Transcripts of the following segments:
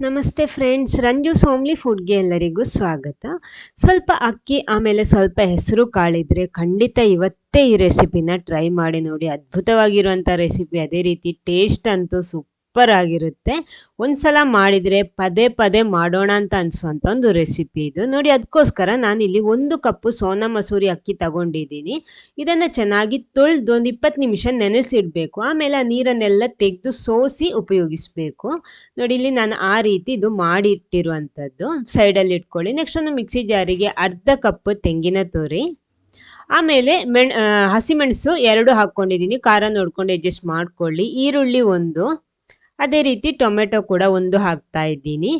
ನಮಸ್ತೆ ಫ್ರೆಂಡ್ಸ್ ರಂಜು ಸೋಮ್ಲಿ ಫುಡ್ಗೆ ಎಲ್ಲರಿಗೂ ಸ್ವಾಗತ. ಸ್ವಲ್ಪ ಅಕ್ಕಿ, ಆಮೇಲೆ ಸ್ವಲ್ಪ ಹೆಸರು ಕಾಳಿದ್ರೆ ಖಂಡಿತ ಇವತ್ತೇ ಈ ರೆಸಿಪಿನ ಟ್ರೈ ಮಾಡಿ ನೋಡಿ. ಅದ್ಭುತವಾಗಿರುವಂಥ ರೆಸಿಪಿ ಅದೇ ರೀತಿ ಟೇಸ್ಟ್ ಅಂತೂ ಸೂಪರ್ ಆಗಿರುತ್ತೆ. ಒಂದ್ಸಲ ಮಾಡಿದರೆ ಪದೇ ಪದೇ ಮಾಡೋಣ ಅಂತ ಅನಿಸುವಂಥ ಒಂದು ರೆಸಿಪಿ ಇದು. ನೋಡಿ ಅದಕ್ಕೋಸ್ಕರ ನಾನಿಲ್ಲಿ ಒಂದು ಕಪ್ಪು ಸೋನಾ ಮಸೂರಿ ಅಕ್ಕಿ ತಗೊಂಡಿದ್ದೀನಿ. ಇದನ್ನು ಚೆನ್ನಾಗಿ ತೊಳೆದು ಒಂದು ಇಪ್ಪತ್ತು ನಿಮಿಷ ನೆನೆಸಿಡಬೇಕು. ಆಮೇಲೆ ಆ ನೀರನ್ನೆಲ್ಲ ತೆಗೆದು ಸೋಸಿ ಉಪಯೋಗಿಸಬೇಕು. ನೋಡಿ, ಇಲ್ಲಿ ನಾನು ಆ ರೀತಿ ಇದು ಮಾಡಿಟ್ಟಿರುವಂಥದ್ದು ಸೈಡಲ್ಲಿ ಇಟ್ಕೊಳ್ಳಿ. ನೆಕ್ಸ್ಟ್ ಒಂದು ಮಿಕ್ಸಿ ಜಾರಿಗೆ ಅರ್ಧ ಕಪ್ ತೆಂಗಿನ ತುರಿ. ಆಮೇಲೆ ಮೆಣ್ ಹಸಿಮೆಣಸು ಎರಡು ಹಾಕ್ಕೊಂಡಿದ್ದೀನಿ. ಖಾರ ನೋಡ್ಕೊಂಡು ಅಡ್ಜಸ್ಟ್ ಮಾಡ್ಕೊಳ್ಳಿ. ಈರುಳ್ಳಿ ಒಂದು. ಅದೇ ರೀತಿ ಟೊಮೆಟೊ ಕೂಡ ಒಂದು ಹಾಕ್ತಾ ಇದ್ದೀನಿ.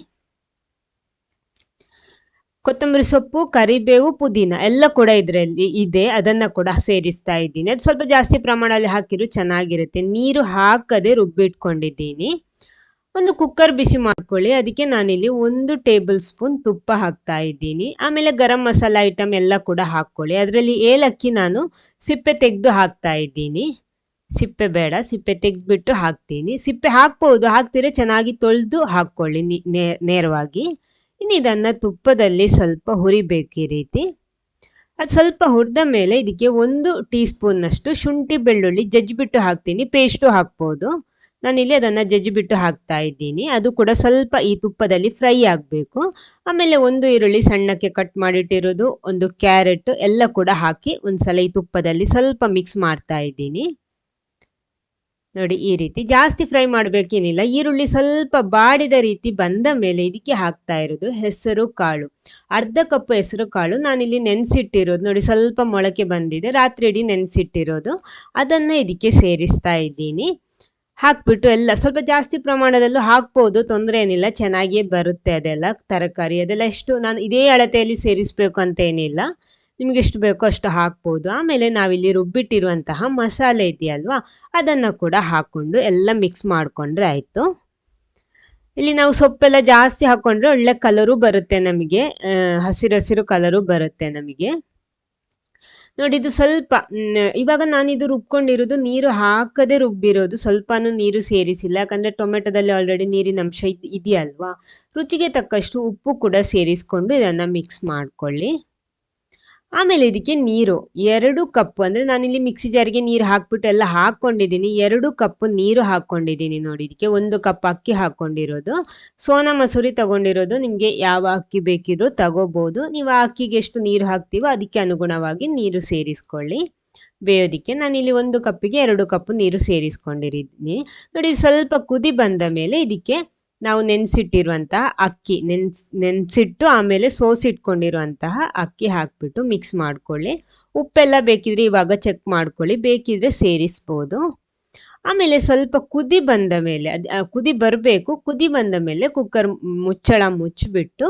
ಕೊತ್ತಂಬರಿ ಸೊಪ್ಪು, ಕರಿಬೇವು, ಪುದೀನ ಎಲ್ಲ ಕೂಡ ಇದರಲ್ಲಿ ಇದೆ. ಅದನ್ನು ಕೂಡ ಸೇರಿಸ್ತಾ ಇದ್ದೀನಿ. ಅದು ಸ್ವಲ್ಪ ಜಾಸ್ತಿ ಪ್ರಮಾಣದಲ್ಲಿ ಹಾಕಿದ್ರು ಚೆನ್ನಾಗಿರುತ್ತೆ. ನೀರು ಹಾಕದೆ ರುಬ್ಬಿಟ್ಕೊಂಡಿದ್ದೀನಿ. ಒಂದು ಕುಕ್ಕರ್ ಬಿಸಿ ಮಾಡ್ಕೊಳ್ಳಿ. ಅದಕ್ಕೆ ನಾನಿಲ್ಲಿ ಒಂದು ಟೇಬಲ್ ಸ್ಪೂನ್ ತುಪ್ಪ ಹಾಕ್ತಾ ಇದ್ದೀನಿ. ಆಮೇಲೆ ಗರಂ ಮಸಾಲ ಐಟಮ್ ಎಲ್ಲ ಕೂಡ ಹಾಕ್ಕೊಳ್ಳಿ. ಅದರಲ್ಲಿ ಏಲಕ್ಕಿ ನಾನು ಸಿಪ್ಪೆ ತೆಗೆದು ಹಾಕ್ತಾ ಇದ್ದೀನಿ. ಸಿಪ್ಪೆ ಬೇಡ, ಸಿಪ್ಪೆ ತೆಗೆದ್ಬಿಟ್ಟು ಹಾಕ್ತೀನಿ. ಸಿಪ್ಪೆ ಹಾಕ್ಬೋದು, ಹಾಕ್ತಿದ್ರೆ ಚೆನ್ನಾಗಿ ತೊಳೆದು ಹಾಕ್ಕೊಳ್ಳಿ ನೇರವಾಗಿ. ಇನ್ನು ಇದನ್ನು ತುಪ್ಪದಲ್ಲಿ ಸ್ವಲ್ಪ ಹುರಿಬೇಕು ಈ ರೀತಿ. ಅದು ಸ್ವಲ್ಪ ಹುರಿದ ಮೇಲೆ ಇದಕ್ಕೆ ಒಂದು ಟೀ ಸ್ಪೂನ್ನಷ್ಟು ಶುಂಠಿ ಬೆಳ್ಳುಳ್ಳಿ ಜಜ್ಜಿಬಿಟ್ಟು ಹಾಕ್ತೀನಿ, ಪೇಸ್ಟು ಹಾಕ್ಬೋದು. ನಾನಿಲ್ಲಿ ಅದನ್ನು ಜಜ್ಜಿಬಿಟ್ಟು ಹಾಕ್ತಾ ಇದ್ದೀನಿ. ಅದು ಕೂಡ ಸ್ವಲ್ಪ ಈ ತುಪ್ಪದಲ್ಲಿ ಫ್ರೈ ಆಗಬೇಕು. ಆಮೇಲೆ ಒಂದು ಈರುಳ್ಳಿ ಸಣ್ಣಕ್ಕೆ ಕಟ್ ಮಾಡಿಟ್ಟಿರೋದು, ಒಂದು ಕ್ಯಾರೆಟ್ ಎಲ್ಲ ಕೂಡ ಹಾಕಿ ಒಂದ್ಸಲ ಈ ತುಪ್ಪದಲ್ಲಿ ಸ್ವಲ್ಪ ಮಿಕ್ಸ್ ಮಾಡ್ತಾ ಇದ್ದೀನಿ. ನೋಡಿ, ಈ ರೀತಿ ಜಾಸ್ತಿ ಫ್ರೈ ಮಾಡಬೇಕೇನಿಲ್ಲ. ಈರುಳ್ಳಿ ಸ್ವಲ್ಪ ಬಾಡಿದ ರೀತಿ ಬಂದ ಮೇಲೆ ಇದಕ್ಕೆ ಹಾಕ್ತಾ ಇರೋದು ಹೆಸರು ಕಾಳು. ಅರ್ಧ ಕಪ್ ಹೆಸರು ಕಾಳು ನಾನಿಲ್ಲಿ ನೆನೆಸಿಟ್ಟಿರೋದು. ನೋಡಿ, ಸ್ವಲ್ಪ ಮೊಳಕೆ ಬಂದಿದೆ. ರಾತ್ರಿ ಇಡೀ ನೆನೆಸಿಟ್ಟಿರೋದು. ಅದನ್ನು ಇದಕ್ಕೆ ಸೇರಿಸ್ತಾ ಇದ್ದೀನಿ. ಹಾಕ್ಬಿಟ್ಟು ಎಲ್ಲ ಸ್ವಲ್ಪ ಜಾಸ್ತಿ ಪ್ರಮಾಣದಲ್ಲೂ ಹಾಕ್ಬೋದು. ತೊಂದರೆ ಏನಿಲ್ಲ. ಚೆನ್ನಾಗಿಯೇ ಬರುತ್ತೆ ಅದೆಲ್ಲ. ತರಕಾರಿ ಅದೆಲ್ಲ ಎಷ್ಟು ನಾನು ಇದೇ ಅಳತೆಯಲ್ಲಿ ಸೇರಿಸಬೇಕು ಅಂತ ಏನಿಲ್ಲ. ನಿಮಗೆ ಎಷ್ಟು ಬೇಕೋ ಅಷ್ಟು ಹಾಕ್ಬೋದು. ಆಮೇಲೆ ನಾವಿಲ್ಲಿ ರುಬ್ಬಿಟ್ಟಿರುವಂತಹ ಮಸಾಲೆ ಇದೆಯಲ್ವಾ, ಅದನ್ನು ಕೂಡ ಹಾಕ್ಕೊಂಡು ಎಲ್ಲ ಮಿಕ್ಸ್ ಮಾಡಿಕೊಂಡ್ರೆ ಆಯಿತು. ಇಲ್ಲಿ ನಾವು ಸೊಪ್ಪೆಲ್ಲ ಜಾಸ್ತಿ ಹಾಕ್ಕೊಂಡ್ರೆ ಒಳ್ಳೆ ಕಲರು ಬರುತ್ತೆ ನಮಗೆ. ಹಸಿರು ಹಸಿರು ಕಲರು ಬರುತ್ತೆ ನಮಗೆ. ನೋಡಿ, ಇದು ಸ್ವಲ್ಪ ಇವಾಗ ಇದು ರುಬ್ಕೊಂಡಿರೋದು ನೀರು ಹಾಕದೆ ರುಬ್ಬಿರೋದು, ಸ್ವಲ್ಪನೂ ನೀರು ಸೇರಿಸಿಲ್ಲ. ಯಾಕಂದರೆ ಟೊಮೆಟೊದಲ್ಲಿ ಆಲ್ರೆಡಿ ನೀರಿನ ಅಂಶ ಇದೆಯಲ್ವಾ? ರುಚಿಗೆ ತಕ್ಕಷ್ಟು ಉಪ್ಪು ಕೂಡ ಸೇರಿಸ್ಕೊಂಡು ಇದನ್ನು ಮಿಕ್ಸ್ ಮಾಡ್ಕೊಳ್ಳಿ. ಆಮೇಲೆ ಇದಕ್ಕೆ ನೀರು. ಎರಡು ಕಪ್ ಅಂದರೆ ನಾನಿಲ್ಲಿ ಮಿಕ್ಸಿ ಜಾರಿಗೆ ನೀರು ಹಾಕ್ಬಿಟ್ಟು ಎಲ್ಲ ಹಾಕ್ಕೊಂಡಿದ್ದೀನಿ. ಎರಡು ಕಪ್ ನೀರು ಹಾಕ್ಕೊಂಡಿದ್ದೀನಿ ನೋಡಿ. ಇದಕ್ಕೆ ಒಂದು ಕಪ್ ಅಕ್ಕಿ ಹಾಕ್ಕೊಂಡಿರೋದು. ಸೋನಾ ಮಸೂರಿ ತಗೊಂಡಿರೋದು. ನಿಮಗೆ ಯಾವ ಅಕ್ಕಿ ಬೇಕಿದ್ರು ತಗೋಬೋದು. ನೀವು ಆ ಅಕ್ಕಿಗೆ ಎಷ್ಟು ನೀರು ಹಾಕ್ತೀವೋ ಅದಕ್ಕೆ ಅನುಗುಣವಾಗಿ ನೀರು ಸೇರಿಸ್ಕೊಳ್ಳಿ. ಬೇಯೋದಕ್ಕೆ ನಾನಿಲ್ಲಿ ಒಂದು ಕಪ್ಪಿಗೆ ಎರಡು ಕಪ್ ನೀರು ಸೇರಿಸ್ಕೊಂಡಿರಿದ್ದೀನಿ ನೋಡಿ, ಸ್ವಲ್ಪ ಕುದಿ ಬಂದ ಮೇಲೆ ಇದಕ್ಕೆ ನಾವು ನೆನೆಸಿಟ್ಟಿರುವಂತಹ ಅಕ್ಕಿ, ನೆನ್ಸ್, ನೆನೆಸಿಟ್ಟು ಆಮೇಲೆ ಸೋಸಿಟ್ಕೊಂಡಿರುವಂತಹ ಅಕ್ಕಿ ಹಾಕ್ಬಿಟ್ಟು ಮಿಕ್ಸ್ ಮಾಡ್ಕೊಳ್ಳಿ. ಉಪ್ಪೆಲ್ಲ ಬೇಕಿದ್ರೆ ಇವಾಗ ಚೆಕ್ ಮಾಡ್ಕೊಳ್ಳಿ. ಬೇಕಿದ್ರೆ ಸೇರಿಸ್ಬೋದು. ಆಮೇಲೆ ಸ್ವಲ್ಪ ಕುದಿ ಬಂದ ಮೇಲೆ, ಅದು ಕುದಿ ಬರಬೇಕು. ಕುದಿ ಬಂದ ಮೇಲೆ ಕುಕ್ಕರ್ ಮುಚ್ಚಳ ಮುಚ್ಚಿಬಿಟ್ಟು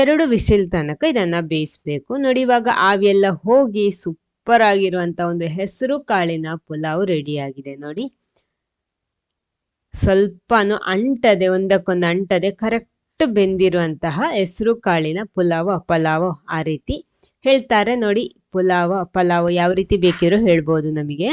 ಎರಡು ವಿಸಿಲ್ ತನಕ ಇದನ್ನು ಬೇಯಿಸ್ಬೇಕು. ನೋಡಿ ಇವಾಗ ಆವಿಯೆಲ್ಲ ಹೋಗಿ ಸೂಪರ್ ಆಗಿರುವಂಥ ಒಂದು ಹೆಸರು ಕಾಳಿನ ಪುಲಾವ್ ರೆಡಿಯಾಗಿದೆ ನೋಡಿ. ಸ್ವಲ್ಪನೂ ಅಂಟದೆ, ಒಂದಕ್ಕೊಂದು ಅಂಟದೆ ಕರೆಕ್ಟ್ ಬೆಂದಿರುವಂತಹ ಹೆಸರು ಕಾಳಿನ ಪುಲಾವ್, ಪಲಾವ್ ಆ ರೀತಿ ಹೇಳ್ತಾರೆ. ನೋಡಿ, ಪುಲಾವ್, ಪಲಾವ್ ಯಾವ ರೀತಿ ಬೇಕಿರೋ ಹೇಳ್ಬೋದು ನಮಗೆ.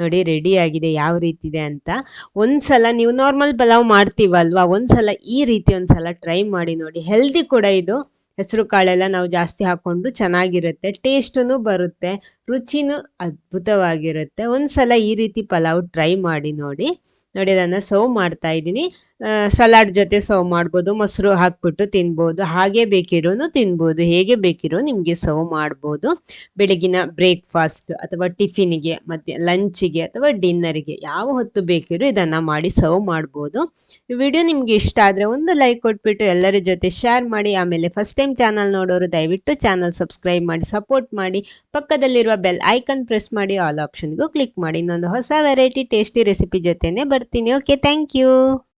ನೋಡಿ ರೆಡಿ ಆಗಿದೆ, ಯಾವ ರೀತಿ ಇದೆ ಅಂತ. ಒಂದ್ಸಲ ನೀವು ನಾರ್ಮಲ್ ಪಲಾವ್ ಮಾಡ್ತೀವಲ್ವಾ? ಒಂದ್ಸಲ ಈ ರೀತಿ ಒಂದ್ಸಲ ಟ್ರೈ ಮಾಡಿ ನೋಡಿ. ಹೆಲ್ದಿ ಕೂಡ ಇದು. ಹೆಸರು ಕಾಳೆಲ್ಲ ನಾವು ಜಾಸ್ತಿ ಹಾಕ್ಕೊಂಡು ಚೆನ್ನಾಗಿರುತ್ತೆ ಟೇಸ್ಟೂ ಬರುತ್ತೆ, ರುಚಿನೂ ಅದ್ಭುತವಾಗಿರುತ್ತೆ. ಒಂದ್ಸಲ ಈ ರೀತಿ ಪಲಾವ್ ಟ್ರೈ ಮಾಡಿ ನೋಡಿ. ನೋಡಿ ಅದನ್ನು ಸರ್ವ್ ಮಾಡ್ತಾ ಇದ್ದೀನಿ. ಸಲಾಡ್ ಜೊತೆ ಸರ್ವ್ ಮಾಡ್ಬೋದು, ಮೊಸರು ಹಾಕ್ಬಿಟ್ಟು ತಿನ್ಬೋದು. ಹಾಗೆ ಬೇಕಿರೋನು ತಿನ್ಬೋದು, ಹೇಗೆ ಬೇಕಿರೋ ನಿಮಗೆ ಸರ್ವ್ ಮಾಡ್ಬೋದು. ಬೆಳಗಿನ ಬ್ರೇಕ್ಫಾಸ್ಟ್ ಅಥವಾ ಟಿಫಿನಿಗೆ, ಮತ್ತು ಲಂಚಿಗೆ ಅಥವಾ ಡಿನ್ನರಿಗೆ ಯಾವ ಹೊತ್ತು ಬೇಕಿರೋ ಇದನ್ನು ಮಾಡಿ ಸರ್ವ್ ಮಾಡ್ಬೋದು. ಈ ವಿಡಿಯೋ ನಿಮಗೆ ಇಷ್ಟ ಆದರೆ ಒಂದು ಲೈಕ್ ಕೊಟ್ಬಿಟ್ಟು ಎಲ್ಲರ ಜೊತೆ ಶೇರ್ ಮಾಡಿ. ಆಮೇಲೆ ಫಸ್ಟ್ ಟೈಮ್ ಚಾನಲ್ ನೋಡೋರು ದಯವಿಟ್ಟು ಚಾನಲ್ ಸಬ್ಸ್ಕ್ರೈಬ್ ಮಾಡಿ ಸಪೋರ್ಟ್ ಮಾಡಿ. ಪಕ್ಕದಲ್ಲಿರುವ ಬೆಲ್ ಐಕನ್ ಪ್ರೆಸ್ ಮಾಡಿ ಆಲ್ ಆಪ್ಷನ್ಗೂ ಕ್ಲಿಕ್ ಮಾಡಿ. ಇನ್ನೊಂದು ಹೊಸ ವೆರೈಟಿ ಟೇಸ್ಟಿ ರೆಸಿಪಿ ಜೊತೆನೇ ಬರ್ತೀನಿ ಓಕೆ ಥ್ಯಾಂಕ್ ಯು